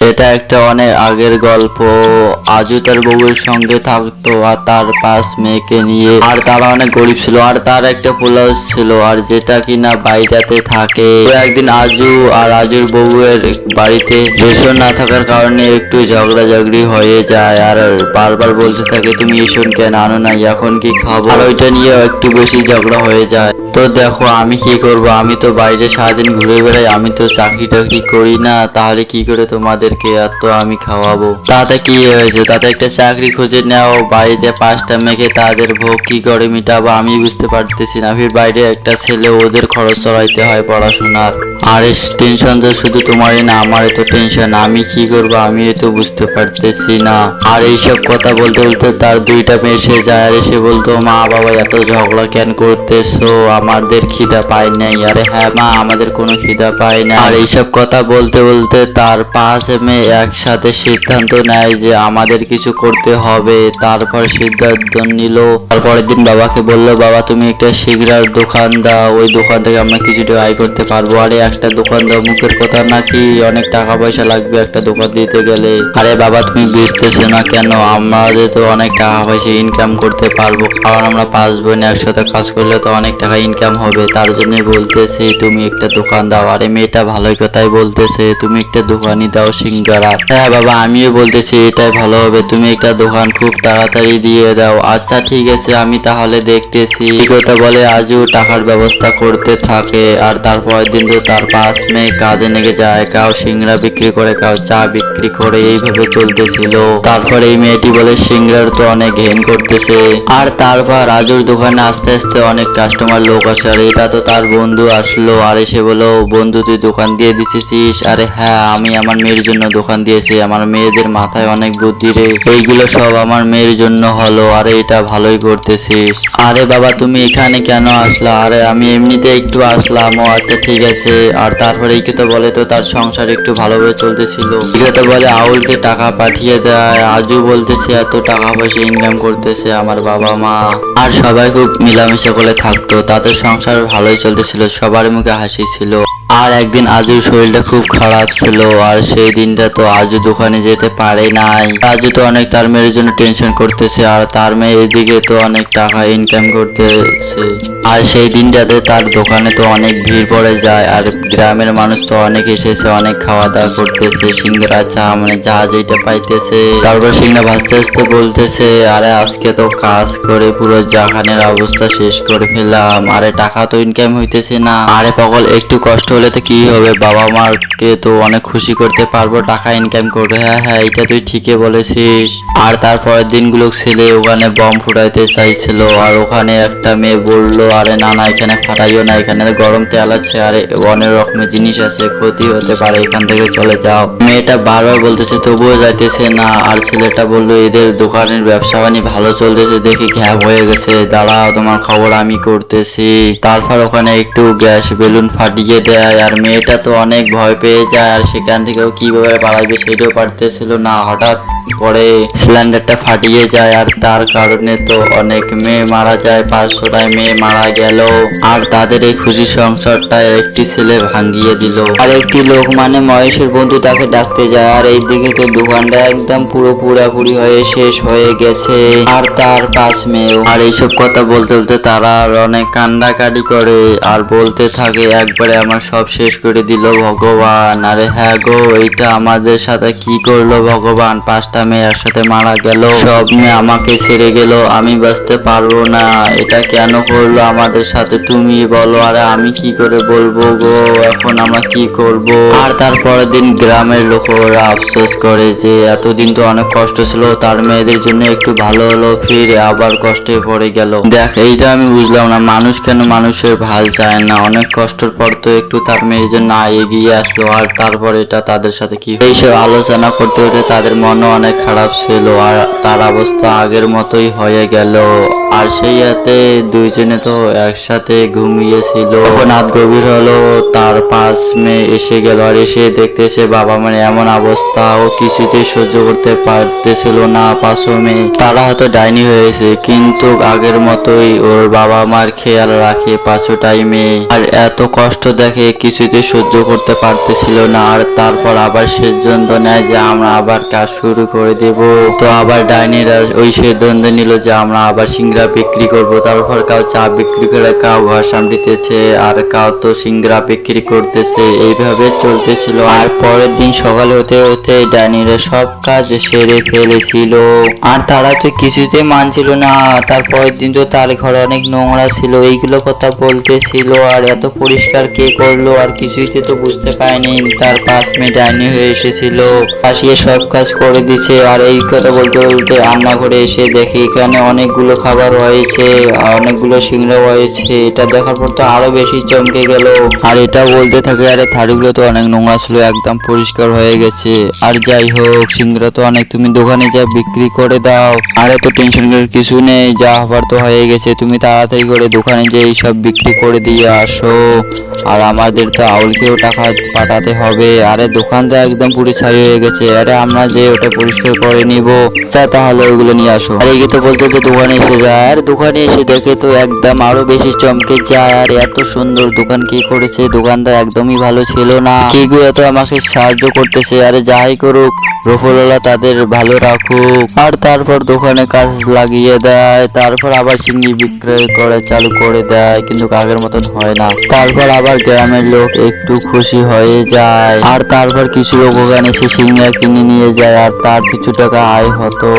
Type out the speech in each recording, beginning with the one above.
এটা একটা অনেক আগের গল্প। আজু তার বউয়ের সঙ্গে থাকতো আর তার পাঁচ মেয়েকে নিয়ে। আর তারা অনেক গরিব ছিল আর তার একটা পোলাও ছিল আর যেটা কিনা বাইরাতে থাকে। একদিন আজু আর আজুর বউয়ের বাড়িতে রেশন না থাকার কারণে একটু ঝগড়া ঝগড়ি হয়ে যায় আর বারবার বলতে থাকে, তুমি রেশন কেন আনো নাই? এখন কি খাব? আর ওইটা নিয়ে একটু বেশি ঝগড়া হয়ে যায়। তো দেখো, আমি কি করব? আমি তো বাইরে সারাদিন ঘুরে বেড়াই, আমি তো চাকরি টাকরি করি না? তাহলে কি করে তোমাদেরকে এত আমি খাওয়াবো? তাতে কি হয়েছে? তাতে একটা চাকরি খুঁজে নাও, বাড়িতে পাঁচটা মেঘে তাদের ভোগ কি করে মিটাবো আমি বুঝতে পারতেছি না। ফির বাইরে একটা ছেলে, ওদের খরচ চড়াইতে হয় পড়াশোনার। আর টেনশন তো শুধু তোমারই না আমার তো টেনশন আমি কি করব? আমি তো বুঝতে পারতেছি না। আর এইসব কথা বলতে বলতে তার দুইটা মেয়ে এসে যায়, আর এসে বলতো, মা বাবা, এত ঝগড়া কেন করতেছো? আমাদের খিদা পায় নাই। আরে হ্যাঁ মা, আমাদের কোনো খিদা পায় না আর এইসব কথা বলতে বলতে তার পাঁচ মেয়ে একসাথে সিদ্ধান্ত নেয় যে আমাদের কিছু করতে হবে। তারপর সিদ্ধান্ত নিল। তারপরের দিন বাবাকে বলল, বাবা, তুমি একটা সিগড়ার দোকান দাও। ওই দোকান থেকে আমরা কিছুটা আয় করতে পারব। আরে, একটা দোকান দাও, মুখের কথা নাকি? অনেক টাকা পয়সা লাগবে একটা দোকান দিতে গেলে। আরে বাবা, তুমি বুঝতেছো না কেন? আমাদের তো অনেক টাকা পয়সা ইনকাম করতে পারব। কারণ আমরা পাঁচ বোন একসাথে কাজ করলে তো অনেক টাকা ইনকাম হবে, তার জন্য বলতেছি, তুমি একটা দোকান দাও। আরে মেয়েটা ভালোই কথাই বলতেছে, তুমি একটা দোকানই দাও সিঙ্গারা। হ্যাঁ বাবা, আমিও বলতেছি, এটাই ভালো হবে, তুমি একটা দোকান খুব তাড়াতাড়ি দিয়ে দাও। আচ্ছা ঠিক আছে, আমি তাহলে দেখতেছি। এই কথা বলে আজও টাকার ব্যবস্থা করতে থাকে, আর তারপরের দিন তো তার পাঁচ মেয়ে কাজে লেগে যায়, কাউ সিংড়া বিক্রি করে, কাউ চা বিক্রি করে, এইভাবে চলতেছিল। তারপর এই মেয়েটি বলে সিংড়ার তো অনেক ঘেন করতেছে। আর তারপর রাজুর দোকানে আস্তে আস্তে অনেক কাস্টমার লোক আসে আর এটা তো তার বন্ধু আসলো। আর এসে বলো বন্ধু, তুই দোকান দিয়ে দিছিস? আরে হ্যাঁ আমি আমার মেয়ের জন্য দোকান দিয়েছি। আমার মেয়েদের মাথায় অনেক বুদ্ধি রে। এইগুলো সব আমার মেয়ের জন্য হলো। আরে, এটা ভালোই করতেছিস। আরে বাবা, তুমি এখানে কেন আসলা? আরে, আমি এমনিতে একটু আসলাম। ও আচ্ছা ঠিক আছে। আর তারপরে এই তো বলে তো, তার সংসার একটু ভালোভাবে চলতেছিল। এই তো বলে, আউলকে টাকা পাঠিয়ে দেয়। আজু বলতেছে, এত টাকা পয়সা ইনকাম করতেছে আমার বাবা মা। আর সবাই খুব মিলামিশা করে থাকতো। সংসার ভালোই চলতেছিল সবার মুখে হাসি ছিল। আর একদিন আজুর শরীরটা খুব খারাপ ছিল, আর সেই দিনটা তো আজু দোকানে যেতে পারে নাই। আজু তো অনেক তার মেয়ের জন্য টেনশন করতেছে, আর তার মেয়ে এদিকে তো অনেক টাকা ইনকাম করতেছে। আর সেই দিনটাতে তার দোকানে তো অনেক ভিড় পড়ে যায়, আর গ্রামের মানুষ তো অনেক এসেছে, অনেক খাওয়া দাওয়া করতেছে, সিঙ্গারা, চা মানে যা যেটা পাইতেছে। তারপর সিঙ্গা ভাসতে ভাসতে বলতেছে, আরে আজকে তো কাজ করে পুরো জাহানের অবস্থা শেষ করে ফেললাম, আরে টাকা তো ইনকাম হইতেছে না। আরে পাগল, একটু কষ্ট হলে তো কি হবে? বাবা মাকে তো অনেক খুশি করতে পারব, টাকা ইনকাম করবে। হ্যাঁ হ্যাঁ এটা তুই ঠিকই বলেছিস। আর তারপরের দিনগুলো ছেলে ওখানে বম ফুটাইতে চাইছিল, আর ওখানে একটা মেয়ে বলল, আরে না না, এখানে ফাটাইও না, এখানে গরম তেল আছে, আরে অনেক রকমের জিনিস আছে, ক্ষতি হতে পারে, এখান থেকে চলে যাও। মেয়েটা বারবার বলতেছে, তবুও যাইতেছে না। আর ছেলেটা বলল, এদের দোকানের ব্যবসা বাণী ভালো চলতেছে, দেখি ঘ্যাপ হয়ে গেছে। দাঁড়াও, তোমার খবর আমি করতেছি। তারপর ওখানে একটু গ্যাস বেলুন ফাটিয়ে দেয় আর মেয়েটা তো অনেক ভয় পেয়ে যায় আর সেখান থেকেও কীভাবে পালাইবে সেটাও পারতেছিল না। হঠাৎ করে সিলিন্ডারটা ফাটিয়ে যায় আর তার কারণে তো অনেক মেয়ে মারা যায় পাঁচশোটায় মেয়ে মারা গেল। আর তাদের এই খুশি সংসারটা একটি ছেলে ভাঙিয়ে দিল। আর একটি লোক মানে মহেশের বন্ধু তাকে ডাকতে যায় আর এইদিকে তো দোকানটা একদম পুরো পুরাপুরি হয়ে শেষ হয়ে গেছে। আর তার পাঁচ মেয়েও। আর এইসব কথা বলতে বলতে তারা আর অনেক কান্দাকাটি করে আর বলতে থাকে, একবারে আমার সব শেষ করে দিল ভগবান। আরে হ্যাঁ গো, এইটা আমাদের সাথে কি করল ভগবান? পাঁচটা মেয়ে একসাথে মারা গেল, সব মেয়ে আমাকে ছেড়ে গেল, আমি বাঁচতে পারব না। এটা কেন করল আমাদের সাথে তুমি বলো, আরে আমি কি করে বলব গো? এখন আমরা কি করব? আর তারপরের দিন গ্রামের লোকেরা আফসোস করে যে এতদিন তো অনেক কষ্ট ছিল, তার মেয়েদের জন্য একটু ভালো হলো, ফিরে আবার কষ্টে পড়ে গেল। দেখ, এইটা আমি বুঝলাম না, মানুষ কেন মানুষের ভালো চায় না? অনেক কষ্টের পর তো একটু তার মেয়ের জন্য এগিয়ে আসলো আর তারপর এটা তাদের সাথে কি এইসব আলোচনা করতে করতে তাদের মনও অনেক খারাপ ছিল আর তার অবস্থা আগের মতোই হয়ে গেল। আর সেই রাতে দুইজনে তো একসাথে ঘুমিয়েছিল। রাত গভীর হলো, তার পাশ মেয়ে এসে গেল আর এসে দেখতেছে বাবা মানে এমন অবস্থা, ও কিছুতেই সহ্য করতে পারতেছিল না পাঁচও মেয়ে। তারা হয়তো ডাইনি হয়েছে, কিন্তু আগের মতোই ওর বাবা মার খেয়াল রাখে পাঁচটাই মেয়ে। আর এত কষ্ট দেখে কিছুতে সহ্য করতে পারতেছিল না, আর তারপর আবার সিদ্ধান্ত নেয় যে আমরা আবার কাজ শুরু করে দেব। তো আবার ডাইনিরা ওই সিদ্ধান্ত নিল যে আমরা আবার সিংড়া বিক্রি করব। তারপর কাউ চা বিক্রি করে, কাউ ঘর সামলিতেছে আর কাউ তো সিংড়া বিক্রি করতেছে। এইভাবে চলতেছিল। আর পরের দিন সকালে হতে হতে ডাইনিরা সব কাজ সেরে ফেলেছিল। আর তারা তো কিছুতেই মানছিল না। তারপরের দিন তো তার ঘরে অনেক নোংরা ছিল। এইগুলো কথা বলতেছিল। আর এত পরিষ্কার কে করল? আর কিছুইতে তো বুঝতে পারেনি। তার পাঁচ মেয়ে ডাইনি হয়ে এসেছিল। আসিয়ে সব কাজ করে দিছে। আর এই কথা বলতে বলতে রান্নাঘরে এসে দেখি এখানে অনেকগুলো খাবার আর অনেকগুলো সিংড়া হয়েছে এটা দেখার পর তো আরও বেশি চমকে গেল। আর এটা বলতে থাকে, আরে থাড়িগুলো তো অনেক নোংরা ছিল, একদম পরিষ্কার হয়ে গেছে। আর যাই হোক, সিংড়া তো অনেক, তুমি দোকানে যা বিক্রি করে দাও। আর এত টেনশন কিছু নেই, যা হবার তো হয়ে গেছে। তুমি তাড়াতাড়ি করে দোকানে যে সব বিক্রি করে দিয়ে আসো। আর আমাদের তো আউলকেও টাকা পাঠাতে হবে। আরে দোকান তো একদম পুরো ছাই হয়ে গেছে। আরে আমরা যে ওটা পরিষ্কার করে নিব, যা তাহলে ওইগুলো নিয়ে আসো। আর এই তো বলতে তো দোকানে এসে যায় আর দোকানে এসে দেখে তো একদম আরও বেশি চমকে যায় আর এত সুন্দর দোকান কি করেছে? দোকানটা একদমই ভালো ছিল না। কি গো এত আমাকে সাহায্য করতেছে? আরে যাই করুক রফুল্লাহ তাদের ভালো রাখুক। আর তারপর দোকানে কাজ লাগিয়ে দেয়। তারপর আবার সিঙ্গি বিক্রয় করে, চালু করে দেয়। কিন্তু আগের মতন হয় না। তারপর আবার গ্রামের লোক একটু খুশি হয়ে যায়। আর তারপর কিছু লোক ওখানে সে সিঙ্গা কিনে নিয়ে যায়, আর তার কিছু টাকা আয় হতো।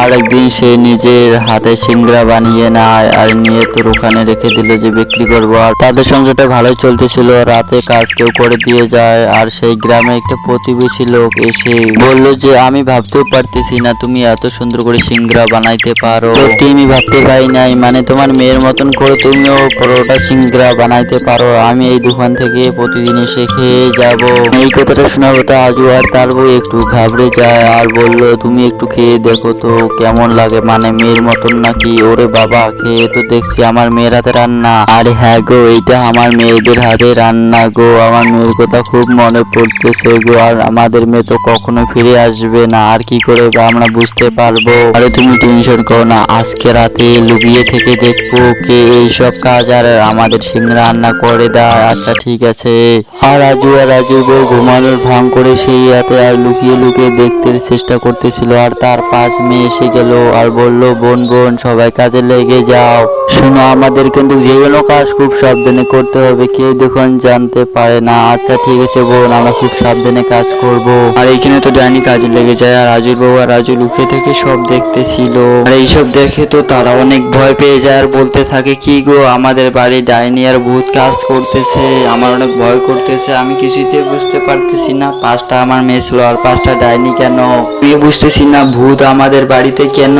আর একদিন সে নিজের হাতে সিংড়া বানিয়ে নেয়, আর নিয়ে তোর ওখানে রেখে দিল যে বিক্রি করব। আর তাদের সংসারটা ভালোই চলতেছিল, রাতে কাজ কেউ করে দিয়ে যায়, আর সেই গ্রামে একটা প্রতিবেশী লোক এসে বলল যে, আমি ভাবতেও পারতেছি না তুমি এত সুন্দর করে সিংড়া বানাইতে পারো। সত্যি আমি ভাবতে পারি নাই মানে তোমার মেয়ের মতন করে তুমিও পরোটা সিংড়া বানাইতে পারো, আমি এই দোকান থেকে প্রতিদিন খেয়ে যাব। এই কথাটা শোনার কথা আজু আর তার বউ একটু ঘাবড়ে যায় আর বলল, তুমি একটু খেয়ে দেখো তো কেমন লাগে মানে মেয়ের মতন নাকি? ওরে বাবা, খেয়ে তো দেখছি আমার মেয়ের হাতে রান্না। আরে হ্যাঁ গো, এইটা আমার মেয়েদের হাতে রান্না গো, আমার মেয়ের কথা খুব মনে পড়তেছে গো, আর আমাদের মেয়ে তো কখনো ফিরে আসবে না, আর কি করে আমরা বুঝতে পারব? আরে তুমি টেনশন করো না, আজকে রাতে লুকিয়ে থেকে দেখব কে এইসব কাজ, আর আমাদের সিংহ রান্না করে দেয়। আচ্ছা ঠিক আছে। আর রাজু আর রাজু বউ ঘুমানোর ভাঙ করে সেই রাতে আর লুকিয়ে লুকিয়ে দেখতে চেষ্টা করতেছিল। আর তার পাশ মেয়ে এসে গেল আর বলল, বোন বোন, সবাই কাজে লেগে যাও। শোনো, আমাদের কিন্তু যে কোনো কাজ খুব সাবধানে করতে হবে। কেউ দেখুন জানতে পারে না। আচ্ছা ঠিক আছে বোন, আমরা খুব সাবধানে কাজ করব। আর এইখানে তো ডাইনি কাজে লেগে যায়। আর রাজুর বউ আর রাজু লুকিয়ে থেকে সব দেখতেছিল। আর এইসব দেখে তো তারা অনেক ভয় পেয়ে যায়। আর বলতে থাকে, কি গো, আমাদের বাড়ি ডাইনি আর ভূত কাজ করতেছে। আমার অনেক ভয় করতেছে, আমি কিছুতে বুঝতে পারতেছি না, পাঁচটা আমার মেয়ে ছিল আর পাঁচটা ডাইনি কেন? আমি বুঝতেছি না ভূত আমাদের বাড়িতে কেন?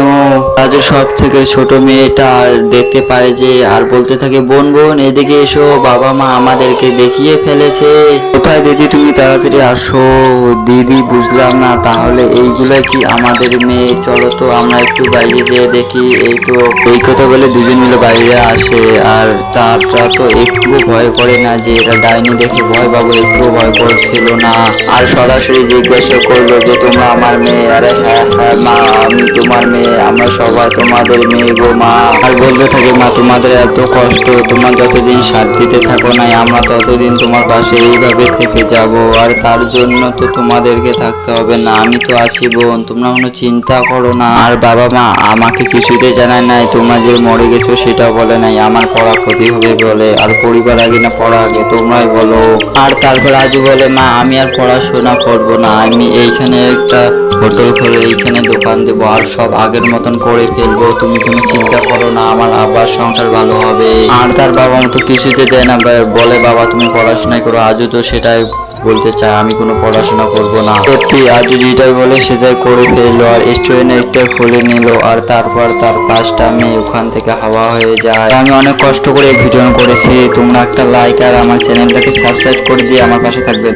রাজুর সব থেকে ছোট মেয়েটা আর দেখতে পারে যে, আর বলতে থাকে, বোন বোন, এদিকে এসো, বাবা মা আমাদেরকে দেখিয়ে ফেলেছে। কোথায় দিদি তুমি তাড়াতাড়ি আসো? দিদি, বুঝলাম না, তাহলে এইগুলো কি আমাদের মেয়ে? চলো তো আমরা একটু বাইরে যেয়ে দেখি, এই তো, এই কথা বলে দুজন মিলে বাইরে আসে, আর তারটা তো একটু ভয় করে না যে এরা ডাইনি দেখে ভয় পাবো একটু ভয় করছিল না। আর সরাসরি জিজ্ঞাসা করল যে, তোমরা আমার মেয়ে? আরে হ্যাঁ হ্যাঁ মা, আমি তোমার মেয়ে, আমরা সবাই তোমাদের মেয়ে গো, মা। আর বলতে থাকে, মা, তোমাদের এত কষ্ট, তোমার যতদিন সাথ দিতে থাকো নাই, আমরা ততদিন তোমার পাশে এইভাবে থেকে যাব। আর তার জন্য তো তোমাদেরকে থাকতে হবে না। আমি তো আছি, বোন, তোমরা কোনো চিন্তা করো না। আর বাবা মা, আমাকে কিছুতে জানায় নাই, তোমরা যে মরে গেছো সেটা বলে নাই। আমার পড়া ক্ষতি হবে বলে, আর পরিবার আগে না, পড়া আগে তোমরাই বলো। আর তারপর আজু বলে, মা, আমি আর পড়াশোনা করব না। আমি এইখানে একটা হোটেল খুলে এইখানে দোকান দেবো আর সব আগের মতন করে ফেলব। তুমি কোনো চিন্তা করো না, আমার আবার সংসার ভালো হবে। আর তার বাবা মতো কিছুতে দেয় না বলে, বাবা, তুমি পড়াশোনা করো। আজও তো সেটাই বলতে চায়, আমি কোনো পড়াশোনা করব না। সত্যি আজও যেটাই বলে সেটাই করে ফেলল, আর স্টুডেন্ট একটা খুলে নিল, আর তারপর তার পাঁচটা মেয়ে ওখান থেকে হাওয়া হয়ে যায়। আমি অনেক কষ্ট করে ভিডিও করেছি। তোমরা একটা লাইক আর আমার চ্যানেলটাকে সাবস্ক্রাইব করে দিয়ে আমার পাশে থাকবেন